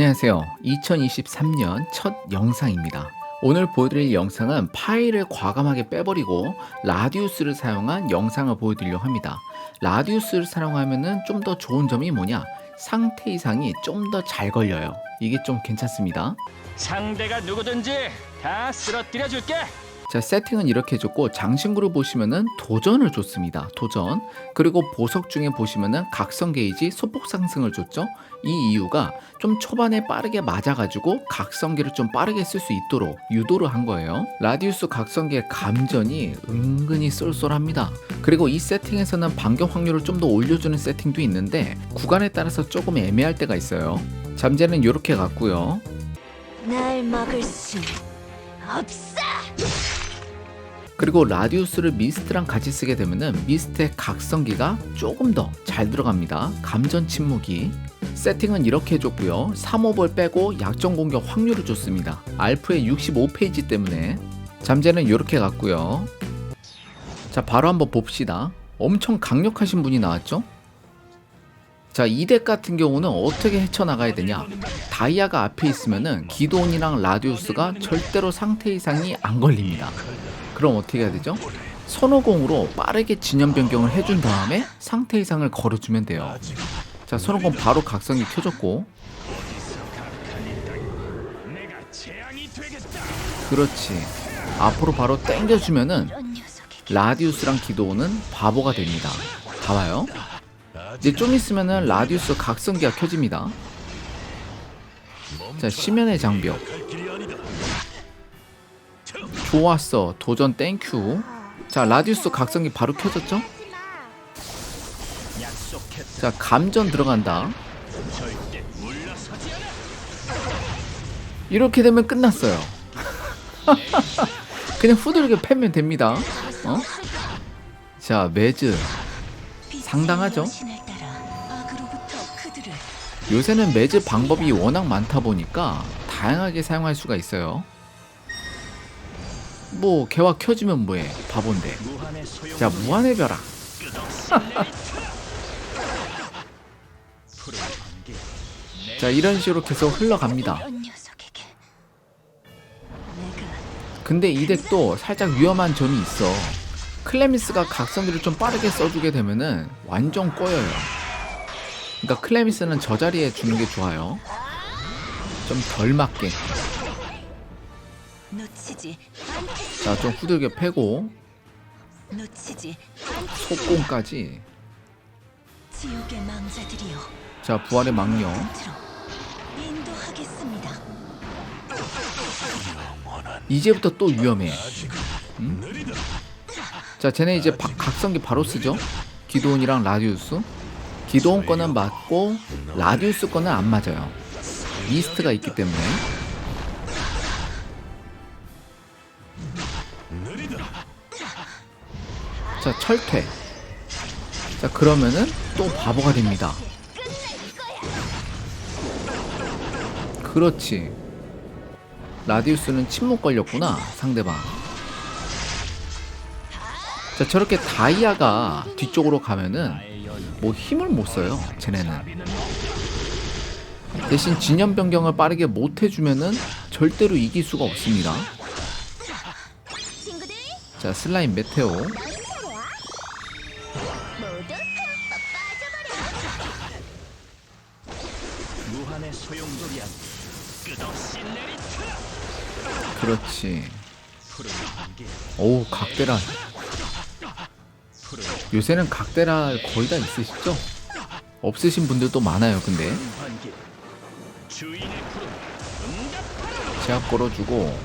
안녕하세요. 2023년 첫 영상입니다. 오늘 보여드릴 영상은 파일을 과감하게 빼버리고 라디우스를 사용한 영상을 보여드리려고 합니다. 라디우스를 사용하면 좀 더 좋은 점이 뭐냐? 상태 이상이 좀 더 잘 걸려요. 이게 좀 괜찮습니다. 상대가 누구든지 다 쓰러뜨려 줄게. 자, 세팅은 이렇게 해줬고, 장신구를 보시면은 도전을 줬습니다. 도전. 그리고 보석 중에 보시면은 각성 게이지 소폭 상승을 줬죠. 이 이유가 좀 초반에 빠르게 맞아가지고 각성기를 좀 빠르게 쓸 수 있도록 유도를 한 거예요. 라디우스 각성기의 감전이 은근히 쏠쏠합니다. 그리고 이 세팅에서는 반격 확률을 좀 더 올려주는 세팅도 있는데, 구간에 따라서 조금 애매할 때가 있어요. 잠재는 이렇게 갔고요. 날 막을 수 없어. 그리고 라디우스를 미스트랑 같이 쓰게 되면은 미스트의 각성기가 조금 더 잘 들어갑니다. 감전 침묵이. 세팅은 이렇게 해줬고요. 3호볼 빼고 약점 공격 확률을 줬습니다. 알프의 65페이지 때문에. 잠재는 이렇게 갔고요. 자, 바로 한번 봅시다. 엄청 강력하신 분이 나왔죠? 자, 이 덱 같은 경우는 어떻게 헤쳐나가야 되냐? 다이아가 앞에 있으면은 기도온이랑 라디우스가 절대로 상태 이상이 안 걸립니다. 그럼 어떻게 해야 되죠? 선호공으로 빠르게 진영 변경을 해준 다음에 상태 이상을 걸어주면 돼요. 자, 선호공 바로 각성이 켜졌고. 그렇지. 앞으로 바로 땡겨주면은 라디우스랑 기도는 바보가 됩니다. 봐봐요. 이제 좀 있으면은 라디우스 각성기가 켜집니다. 자, 심연의 장벽. 좋았어. 도전 땡큐. 자, 라디우스 각성기 바로 켜졌죠? 자, 감전 들어간다. 이렇게 되면 끝났어요. 그냥 후들겨 패면 됩니다. 어? 자, 매즈. 상당하죠? 요새는 매즈 방법이 워낙 많다 보니까 다양하게 사용할 수가 있어요. 뭐 개화 켜지면 뭐해 바본데. 자 무한의 벼락. 자 이런 식으로 계속 흘러갑니다. 근데 이 덱도 살짝 위험한 점이 있어. 클레미스가 각성기를 좀 빠르게 써주게 되면은 완전 꼬여요. 그러니까 클레미스는 저 자리에 주는 게 좋아요. 좀 덜 맞게. 놓치지 자좀 후들겨 패고 놓치지 속공까지. 지옥의 망자들이여 자 부활의 망령. 끝으로 인도하겠습니다. 이제부터 또 위험해. 음? 자, 쟤네 이제 바- 각성기 바로 쓰죠. 기도온이랑 라디우스. 기도온 거는 맞고 라디우스 거는 안 맞아요. 미스트가 있기 때문에. 자, 철퇴. 자, 그러면은 또 바보가 됩니다. 그렇지. 라디우스는 침묵 걸렸구나 상대방 자 저렇게 다이아가 뒤쪽으로 가면은 뭐 힘을 못 써요 쟤네는 대신 진영 변경을 빠르게 못 해주면은 절대로 이길 수가 없습니다 자 슬라임 메테오 그렇지. 오우 푸른 요새는 각대랄 거의 다 있으시죠? 없으신 분들도 많아요 근데. 제압 걸어주고.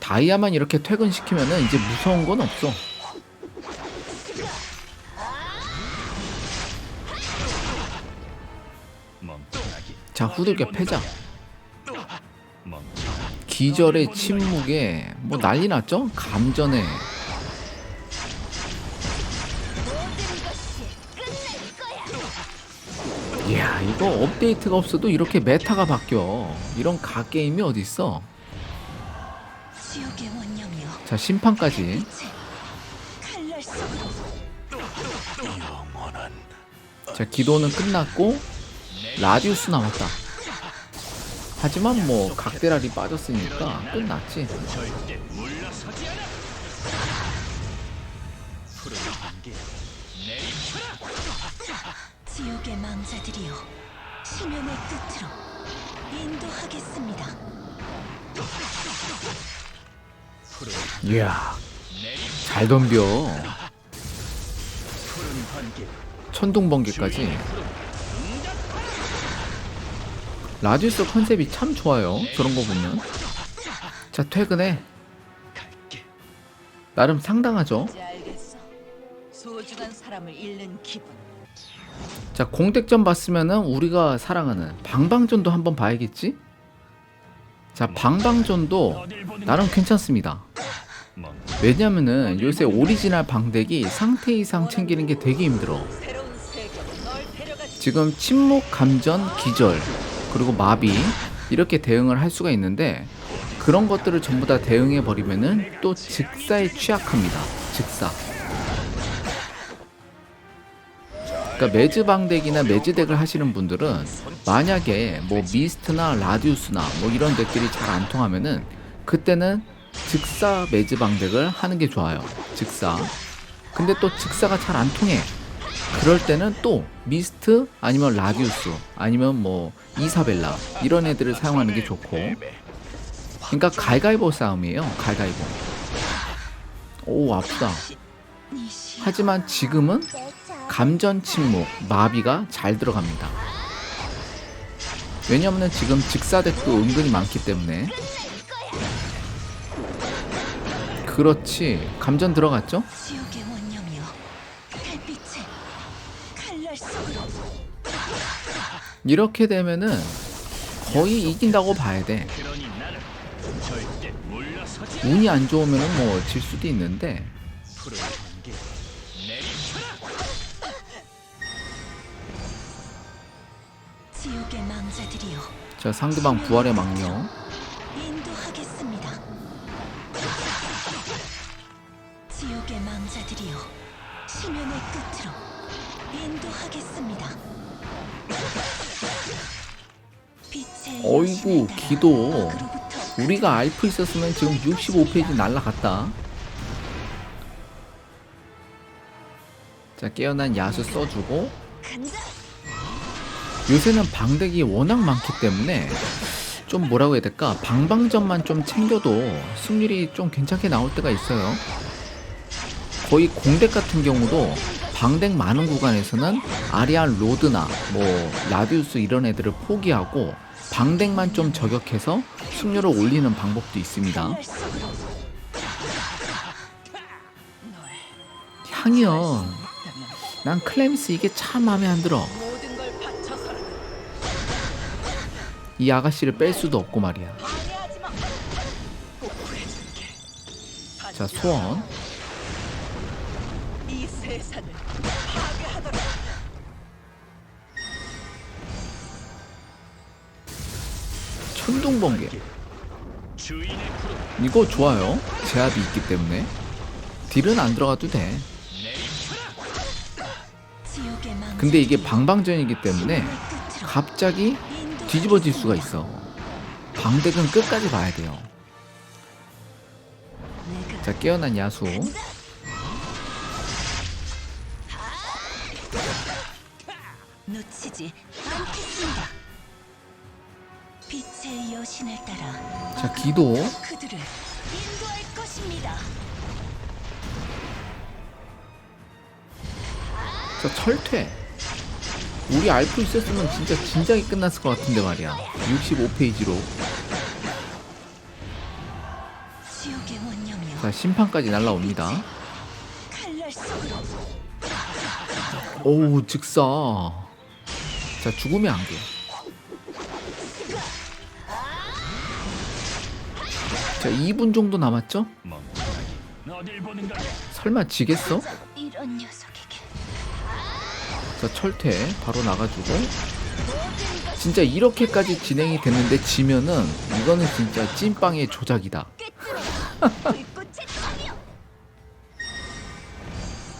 다이아만 이렇게 퇴근시키면은 이제 무서운 건 없어. 자, 후들겨 패자. 기절의 침묵에 뭐 난리 났죠? 감전에. 이야, 이거 업데이트가 없어도 이렇게 메타가 바뀌어. 이런 가 게임이 어디 있어? 지옥의 원념이여. 자, 심판까지. 자 기도는 끝났고 라디우스 남았다. 하지만 뭐 각대랄이 빠졌으니까 끝났지. 지옥의 망자들이여 심연의 끝으로 인도하겠습니다. 이야 잘 덤벼. 천둥번개까지. 라디우스 컨셉이 참 좋아요. 저런 거 보면. 자 퇴근해. 나름 상당하죠. 자 공택전 봤으면은 우리가 사랑하는 방방전도 한번 봐야겠지? 자 방방전도 나름 괜찮습니다. 멍. 왜냐면은 요새 오리지널 방덱이 상태 이상 챙기는 게 되게 힘들어. 지금 침묵, 감전, 기절, 그리고 마비 이렇게 대응을 할 수가 있는데 그런 것들을 전부 다 대응해 버리면은 또 즉사에 취약합니다. 즉사. 그러니까 매즈 방덱이나 매즈 덱을 하시는 분들은 만약에 뭐 미스트나 라디우스나 뭐 이런 덱들이 잘 안 통하면은 그때는 즉사 매즈 방덱을 하는 게 좋아요. 즉사. 근데 또 즉사가 잘 안 통해. 그럴 때는 또 미스트 아니면 라디우스 아니면 뭐 이사벨라 이런 애들을 사용하는 게 좋고. 그러니까 갈가이보 싸움이에요 갈가이보. 오 아프다. 하지만 지금은 감전 침묵 마비가 잘 들어갑니다. 왜냐면은 지금 직사덱도 은근히 많기 때문에. 그렇지. 감전 들어갔죠? 이렇게 되면은 거의 이긴다고 봐야 돼 운이 안 좋으면은 뭐질 수도 있는데 자 상대방 부활의 망령. 지옥의 망자들이여 심연의 끝으로 인도하겠습니다. 어이구, 기도. 우리가 알프 있었으면 지금 65페이지 날라갔다 자 깨어난 야수 써주고. 요새는 방덱이 워낙 많기 때문에 좀 뭐라고 해야 될까 방방전만 좀 챙겨도 승률이 좀 괜찮게 나올 때가 있어요 거의 공덱 같은 경우도 방덱 많은 구간에서는 아리안 로드나 뭐 라디우스 이런 애들을 포기하고 방덱만 좀 저격해서 승률을 올리는 방법도 있습니다 향연 난 클레미스 이게 참 마음에 안 들어. 이 아가씨를 뺄 수도 없고 말이야. 자 소원 푸른 이거 좋아요. 제압이 있기 때문에 딜은 안 들어가도 돼. 근데 이게 방방전이기 때문에 갑자기 뒤집어질 수가 있어. 방덱은 끝까지 봐야 돼요. 자 깨어난 야수. 놓치지 않겠습니다. 빛의 여신을 따라 자 기도. 그들을 인도할 것입니다. 자 철퇴. 우리 알프 있었으면 진짜 진작에 끝났을 것 같은데 말이야. 65페이지로. 지옥의 원념이여 자 심판까지 날라옵니다. 칼날 속으로 오우 즉사. 자 죽음의 안개. 자 2분 정도 남았죠? 거야? 설마 지겠어? 자 철퇴 바로 나가주고 진짜 이렇게까지 진행이 됐는데 지면은 이거는 진짜 찐빵의 조작이다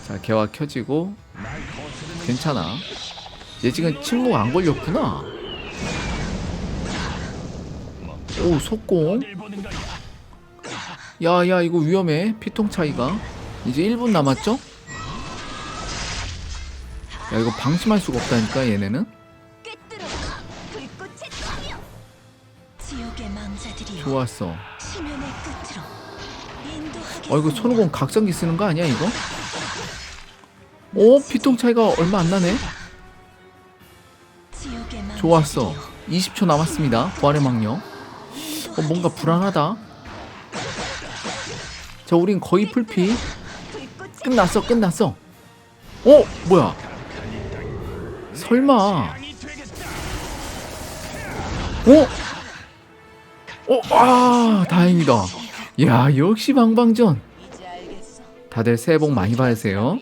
자 개화 켜지고 괜찮아 얘 지금 침묵 안 걸렸구나. 오, 속공. 야, 야, 이거 위험해. 피통 차이가. 이제 1분 남았죠? 야, 이거 방심할 수가 없다니까, 얘네는. 좋았어. 어, 이거 손오공 각성기 쓰는 거 아니야, 이거? 오, 피통 차이가 얼마 안 나네. 좋았어. 20초 남았습니다. 부활의 망령. 어, 뭔가 불안하다. 자, 우린 거의 풀피. 끝났어, 끝났어. 어, 뭐야? 설마. 어? 어, 아, 다행이다. 야, 역시 방방전. 다들 새해 복 많이 받으세요.